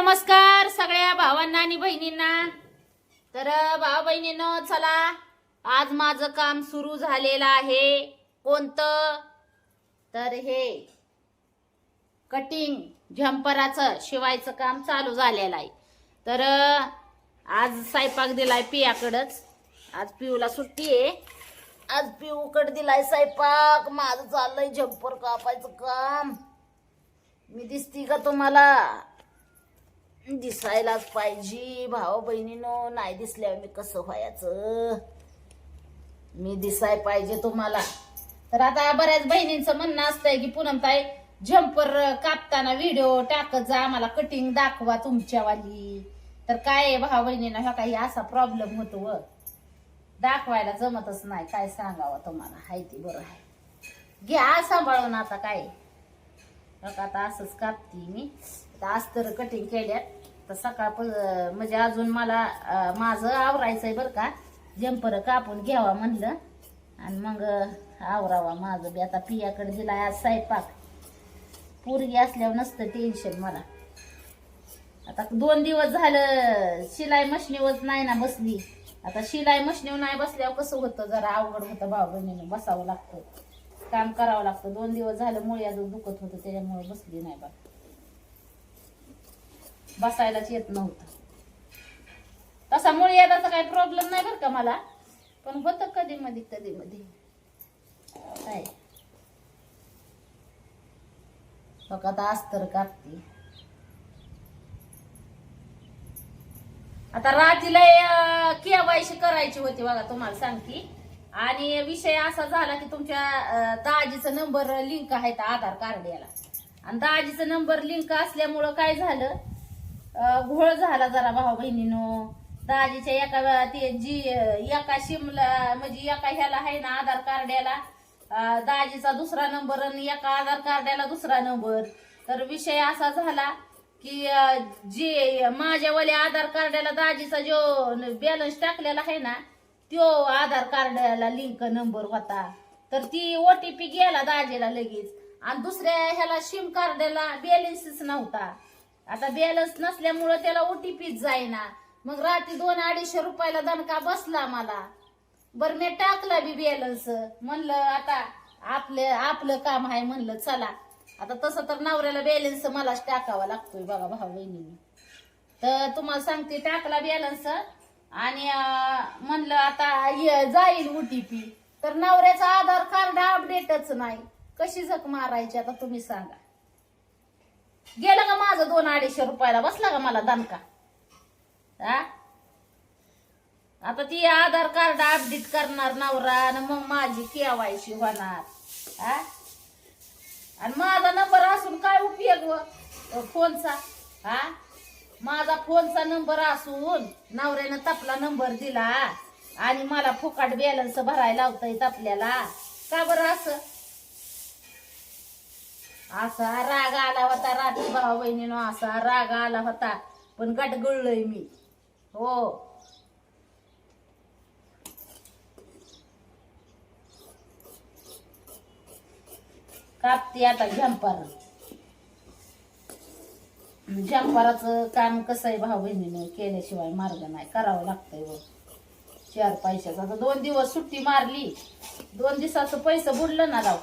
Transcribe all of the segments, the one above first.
नमस्कार सगळ्या भावांना आणि बहिणींना. तर भाव बहिणीनं चला आज माझं काम सुरू झालेलं आहे. कोणतं? तर हे कटिंग झंपराचं शिवायचं काम चालू झालेलं आहे. तर आज स्वयंपाक दिलाय पियाकडच. आज पिऊला सुट्टी आहे. आज पिऊकड दिलाय स्वयंपाक. माझं चाललंय झंपर कापायचं काम. मी दिसती का तुम्हाला? दिसायलाच पाहिजे. भाऊ बहिणीनो नाही दिसल्यावर मी कसं व्हायचं? मी दिसाय पाहिजे तुम्हाला. तर आता बऱ्याच बहिणींचं म्हणणं असतंय की पूनमताई झंपर कापताना व्हिडिओ टाकत जा आम्हाला कटिंग दाखवा तुमच्यावाली. तर काय आहे भाऊ बहिणीनं ह्या काही असा प्रॉब्लेम होतो व. दाखवायला जमतच नाही काय सांगावं तुम्हाला? हाय ती बरं आहे घ्या सांभाळून आता काय आता असंच कापते मी. आता तर कटिंग केल्यात. तर सकाळ म्हणजे अजून मला अं, माझं आवरायचंय बरं का. जंपर कापून घ्यावा म्हणलं. आणि मग आवरावा माझं बी. आता पियाकडे दिलाय आज स्वयंपाक. पोरगी असल्यावर नसतं टेन्शन मला. आता दोन दिवस झालं शिलाई मशनीवर नाही ना बसली. आता शिलाई मशनीवर नाही बसल्यावर कसं होतं? जरा अवघड होतं भाऊ बहिणीनं बसावं लागतं. काम करावं लागतं. दोन दिवस झालं मुळे अजून दुखत होतं त्याच्यामुळे बसली नाही बा बसायलाच येत नव्हतं. तसा मुळे यादाचा काही प्रॉब्लेम नाही बरं का मला. पण होतं कधी मध्ये कधी मध्ये काय? बघ आता अस्तर कापते. आता रातीला केवायशी करायची होती बघा तुम्हाला सांगते. आणि विषय असा झाला की तुमच्या दाजीचा नंबर लिंक आहे आधार कार्ड याला. आणि दाजीचा नंबर लिंक असल्यामुळं काय झालं? घोळ झाला जरा भाऊ बहिणीनो. दाजीच्या एका ते जी एका शिमला म्हणजे एका ह्याला आहे ना आधार कार्ड याला दाजीचा दुसरा नंबर आणि एका आधार कार्डाला दुसरा नंबर. तर विषय असा झाला की जे माझ्यावाल्या आधार कार्डाला दाजीचा जो बॅलन्स टाकलेला आहे ना तो आधार कार्डाला लिंक नंबर होता. तर ती ओटीपी गेला दाजीला लगेच. आणि दुसऱ्या ह्याला सिम कार्डाला बॅलन्सच नव्हता. आता बॅलन्स नसल्यामुळं त्याला ओटीपीच जायना मग रात्री दोन अडीचशे रुपयाला दणका बसला मला. बर मी टाकला बी बॅलन्स. म्हणलं आता आपलं आपलं काम आहे म्हणलं चला. आता तसं तर नवऱ्याला बॅलन्स मलाच टाकावा लागतोय बघा भाऊ बहिणीने. तर तुम्हाला सांगते टाकला बॅलन्स आणि म्हणलं आता ये- जाईल ओटीपी तर नवऱ्याचं आधार कार्ड अपडेटच नाही. कशी झक मारायची आता तुम्ही सांगा. गेलं का माझं दोन अडीचशे रुपयाला? बसला का मला दणका? हा आता ती आधार कार्ड अपडेट करणार नवरा आणि मग माझी केवायशी होणार. हा आणि माझा नंबर असून काय उपयोग व? फोनचा? हा माझा फोनचा नंबर असून नवऱ्यानं तपला नंबर दिला आणि मला फुकाट बॅलन्स भरायला लावता येत आपल्याला. का बरं असं? असा राग आला होता रात्री भाऊ बहिणीनो असा राग आला होता. पण गटगुळलोय मी. हो. कापते आता झंपार. झंपाराच काम कसं आहे भाऊ बहिणीनं? केल्याशिवाय मार्ग नाही. करावं लागतंय व चार पैशाचा. दोन दिवस सुट्टी मारली. दोन दिवसाचं पैसे बुडलं ना राव.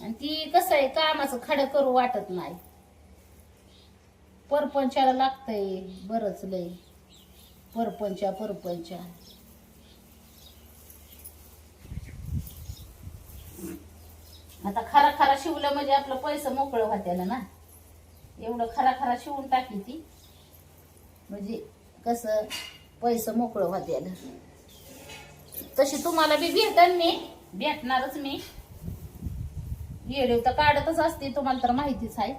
आणि ती कसं आहे कामाचं खडं करू वाटत नाही. परपंचाला लागतंय बरंच लय. परपंचा परपंचा. आता खरा खरा शिवलं म्हणजे आपलं पैसे मोकळं होत्याला ना. एवढं खरा खरा शिवून टाकी ती. म्हणजे कसं पैसे मोकळं होत्याला. तशी तुम्हाला बी भेटन मी. भेटणारच मी. व्हिडिओ तर काढतच असते तुम्हाला तर माहितीच आहे.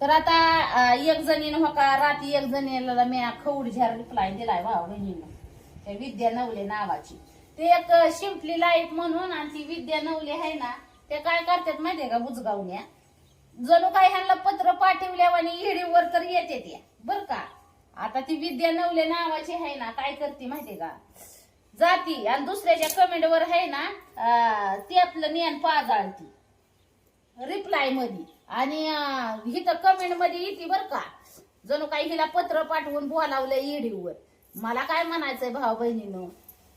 तर आता एक जणीनं हो का? रात्री एक जणीला मी खवड झार रिप्लाय दिलाय भाऊ बहिणीनं. त्या विद्या नवले नावाची. ते एक शिंपली लाइट म्हणून आणि ती विद्या नवले आहे ना ते काय करतात माहितीये का बुजगावण्या? जणू काय ह्यांना पत्र पाठवल्या आणि येडीवर तर येते त्या बर का? आता ती विद्या नवले नावाची आहे ना काय करते माहितीये का? जाती आणि दुसऱ्याच्या कमेंटवर आहे ना ती ते आपलं ज्ञान पाजाळती. रिप्लायमध्ये आणि अं, हिथं कमेंटमध्ये येते बर का. जणू काही हिला पत्र पाठवून बोलावलं ईडीवर मला काय म्हणायचंय भाऊ बहिणीनं?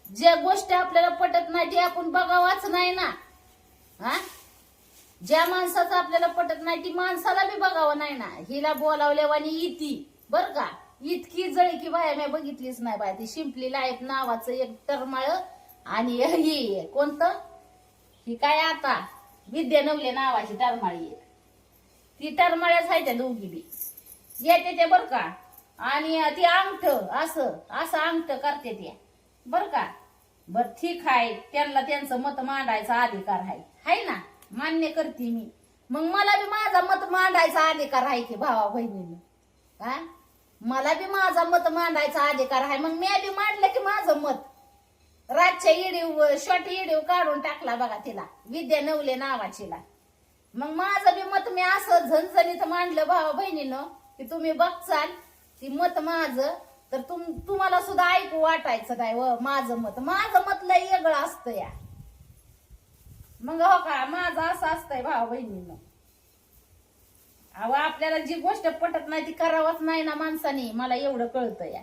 ज्या गोष्टी आपल्याला पटत नाही ते आपण बघावाच नाही ना. हा? ज्या माणसाचं आपल्याला पटत नाही ती माणसाला बी बघावं नाही ना. हिला बोलावल्यावानी इती बर का? इतकी जळकी बाया मी बघितलीच नाही बाय ती शिंपली लाईफ नावाचं एक टरमाळ आणि ही कोणतं? ही काय आता? विद्या नवले नावाची टरमाळी एक ती टरमाळ्याच आहे त्या दोघी बी. येते ते बर का? आणि ती अंगठ असं असं अंगठ करते त्या बर का? बर ठीक आहे. त्यांना त्यांचं मत मांडायचा अधिकार आहे. हाय ना? मान्य करते मी. मग मला बी माझा मत मांडायचा अधिकार आहे की भावा बहिणीनं. हा? मला बी माझा मत मांडायचा अधिकार आहे. मग मी बी मांडलं की माझं मत? रातच्या इडीव शॉर्ट इडीव काढून टाकला बघा तिला. विद्या नवले नावाचीला. मग माझं बी मत मी असं झणझणीत मांडलं भावा बहिणीनं की तुम्ही बघचाल ती मत माझं. तर तुम तुम्हाला सुद्धा ऐकू वाटायचं काय व माझं मत? माझं मत लय वेगळं असतं या. मग हो का माझं असं असतंय भावा बहिणीनं. अहो आपल्याला जी गोष्ट पटत नाही ती करावंच नाही ना माणसाने. मला एवढं कळतं या.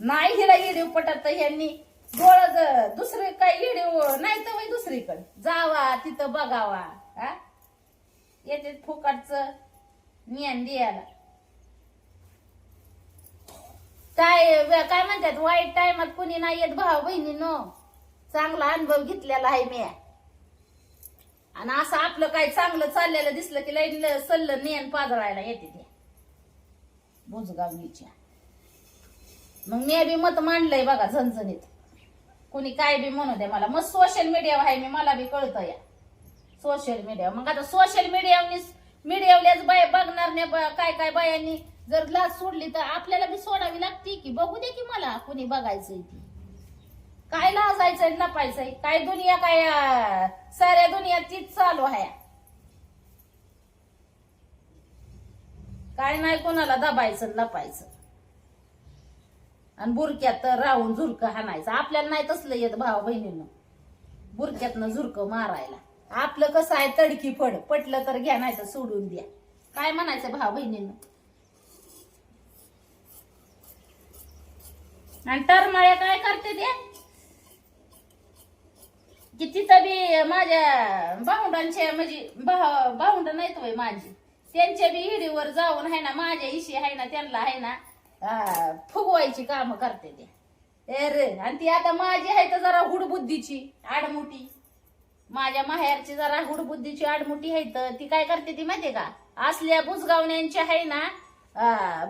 नाही हिला येडीव पटत ह्यांनी डोळ दुसरे काय येडीव नाही तर दुसरीकडे. जावा तिथं बघावा हा? येते फुकटच ज्ञान द्यायला काय काय म्हणतात वाईट टायमात कुणी नाही येत भाऊ बहिणीनो चांगला अनुभव घेतलेला आहे मी. आणि असं आपलं काय चांगलं चाललेलं दिसलं की लई सल्लं नेन पाजळायला येते ते. बुजगावणीच्या मग मी बी मत मांडलंय बघा झणझणीत. कोणी काय बी म्हणू दे मला. मग सोशल मीडियावर आहे मी मला बी कळतं या. सोशल मीडिया मग आता सोशल मीडियावनी मीडियावल्याच बाय बघणार नाही ब- काय काय बायांनी. जर ग्लास सोडली तर आपल्याला बी सोडावी लागते की? बघू दे की मला कोणी बघायचंय ती. काय लाजायचंय लपायचंय काय दुनिया काय साऱ्या दुनिया तीच चालू आहे. काय नाही कोणाला दबायचं लपायचं आणि बुरक्यात राहून झुरकं हाणायचं. आपल्याला नाही तसलं येत भाऊ बहिणीनं. बुरक्यातनं झुरकं मारायला. आपलं कसं आहे तडकी फड. पटलं तर घ्या नाही तर सोडून द्या. काय म्हणायचं भाऊ बहिणीनं? आणि टरमाळ्या काय करते ते? की तिथं बी माझ्या भाऊंडांच्या म्हणजे भाव भाऊंड नाहीत वय माझी. त्यांच्या बी हिडीवर जाऊन आहे ना माझ्या इशी आहे ना त्यांना आहे ना फुगवायची कामं करते ते. ए रे आणि ती आता माझी आहे तर जरा हुडबुद्धीची आडमुठी माझ्या माहेरची जरा हुडबुद्धीची आडमुठी आहे तर ती काय करते ती माहितीये का? असल्या बुजगावण्यांच्या आहे ना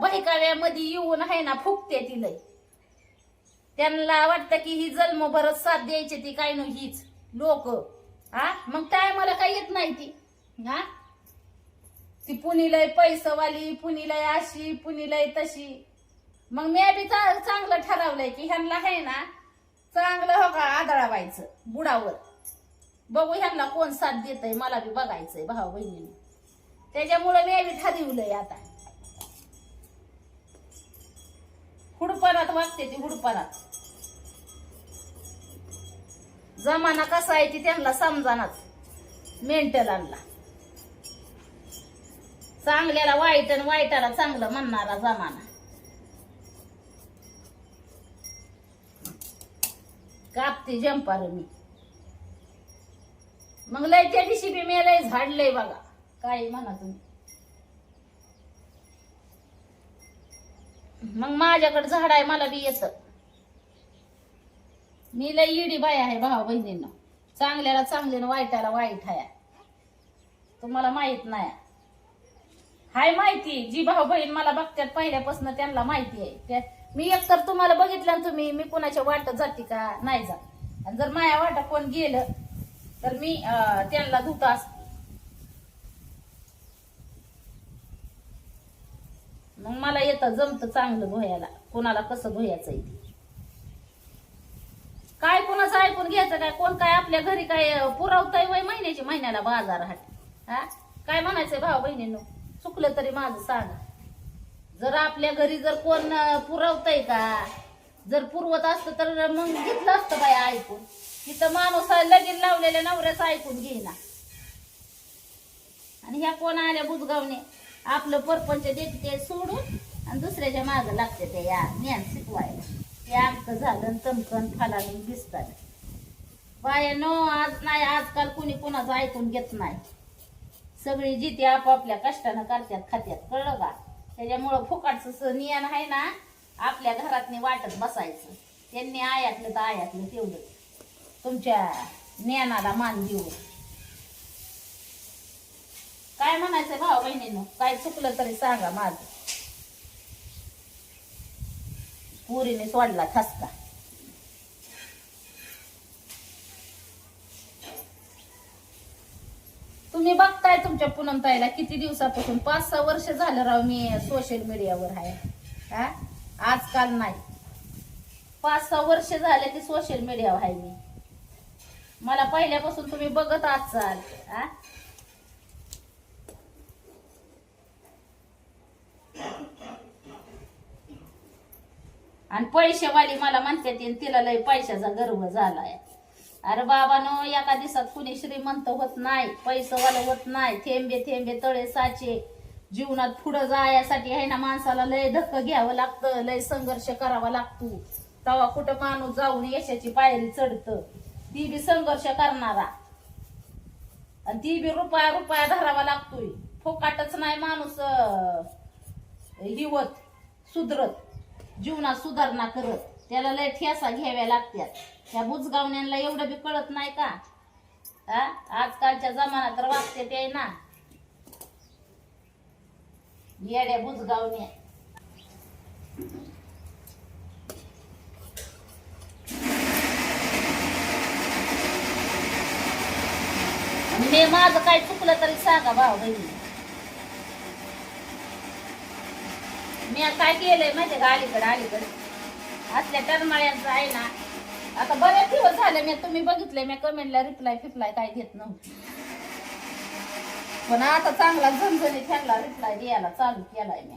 बहिकाव्यामध्ये येऊन आहे ना फुकते ती लय. त्यांना वाटतं की ही जन्मभरच साथ द्यायची ती काय नो हीच. लोक. हा? मग काय मला काय येत नाही ती? हा? ती पुणीलय पैसवाली पुणीलय अशी पुणीलय तशी. मग मी बी चांगलं ठरवलंय की ह्यांना आहे ना चांगलं हो का आदळावायचं बुडावर. बघू ह्यांना कोण साथ देतय मला बी बघायचंय भाऊ बहिणीने. त्याच्यामुळं मी बी ठरवलंय आता. हुडपणात वागते ती हुडपणात. जमाना कसा आहे ती त्यांना समजानाच. मेंटल आणला. चांगल्याला वाईट आणि वाईटाला चांगलं म्हणणारा जमाना. कापते जंपार मी. मग लय त्या दिवशी बी मी लय झाडलंय बघा. काय म्हणा तुम्ही. मग माझ्याकडे झाड आहे मला बी येतं. मी लय इडी बाय आहे भावा बहिणींना. चांगल्याला चांगले वाईटाला वाईट आहे. तुम्हाला माहीत नाही. हाय माहिती जी भाऊ बहीण मला बघत्यात पहिल्यापासून त्यांना माहिती आहे. त्या- मी एकतर तुम्हाला बघितलं ना तुम्ही मी कोणाच्या वाटत जाते का? नाही जात. आणि जर माया वाटा कोण गेलं तर मी त्यांना धुत असते मग मला येतं जमतं चांगलं धुयाला कोणाला कसं धुयाचं आहे ते. ऐकून घ्यायचं काय? कोण काय आपल्या घरी काय पुरवताय वय महिन्याची महिन्याला बाजार हाट. हा? काय म्हणायचंय भाऊ बहिणींनो? चुकलं तरी माझं सांगा. जर आपल्या घरी जर कोण पुरवतंय पुरवतय का? जर पुरवत असतं तर मग घेतलं असतं बाय ऐकून. तिथं माणूस लगीन लावलेल्या नवऱ्याचं ऐकून घेईना. आणि ह्या कोण आल्या बुजगावने? आपलं परपंच देते सोडून आणि दुसऱ्याच्या मागं लागते ते या ज्ञान शिकवायला. ते आमचं झालं तमकन फलाने दिसतात. बायानो आज नाही आजकाल कुणी कुणाचं ऐकून घेत नाही. सगळी जिथे आपापल्या कष्टानं करतात खात्यात कळलं का? त्याच्यामुळं फुकाटचं नियन आहे ना आपल्या घरातनी वाटत बसायचं. त्यांनी आयातलं तर आयातलं तेवढं तुमच्या ज्ञानाला मान देऊ काय म्हणायचं भाऊ बहिणीनं? काय चुकलं तरी सांगा माझं. पुरीने सोडला ठसका. तुम्ही बघताय तुमच्या पूनमताईला किती दिवसापासून? पाच सहा वर्ष झालं राव मी सोशल मीडियावर आहे. हा? आजकाल नाही. पाच सहा वर्ष झाले की सोशल मीडियावर आहे मी. मला पहिल्यापासून तुम्ही बघत असाल चाल. हा? आणि पैसेवाली मला म्हणते "आणि तिला लय पैशाचा गर्व झालाय. अरे बाबानो एका दिवसात कुणी श्रीमंत होत नाही पैसेवालं होत नाही थेंबे थेंबे तळे साचे. जीवनात पुढं जायसाठी आहे ना माणसाला लय धक्क घ्यावं लागतं लय संघर्ष करावा लागतो. तेव्हा कुठं माणूस जाऊन यशाची पायरी चढतं. ती बी संघर्ष करणारा. आणि ती बी रुपया रुपया धरावा लागतोय. फोकाटच नाही माणूस हिवत सुधरत. जीवनात सुधारणा करत त्याला लय ठेसा घ्याव्या लागत्यात. त्या बुजगावण्यांना एवढं बी कळत नाही का? आजकालच्या जमान्यात तर वागते ते ना. येड्या बुजगावण्या. मी माझं काय चुकलं तरी सांगा भाऊ बहिणी. मी काय केलंय माझ्या का अलीकडे अलीकडे? असल्या टरमाळ्यांचं आहे ना आता बरेच दिवस झाले मी तुम्ही बघितलंय मी कमेंटला रिप्लाय फिप्लाय काय घेत नव्हती. पण आता चांगला झणझणीत ह्यांना रिप्लाय द्यायला चालू केलाय मी.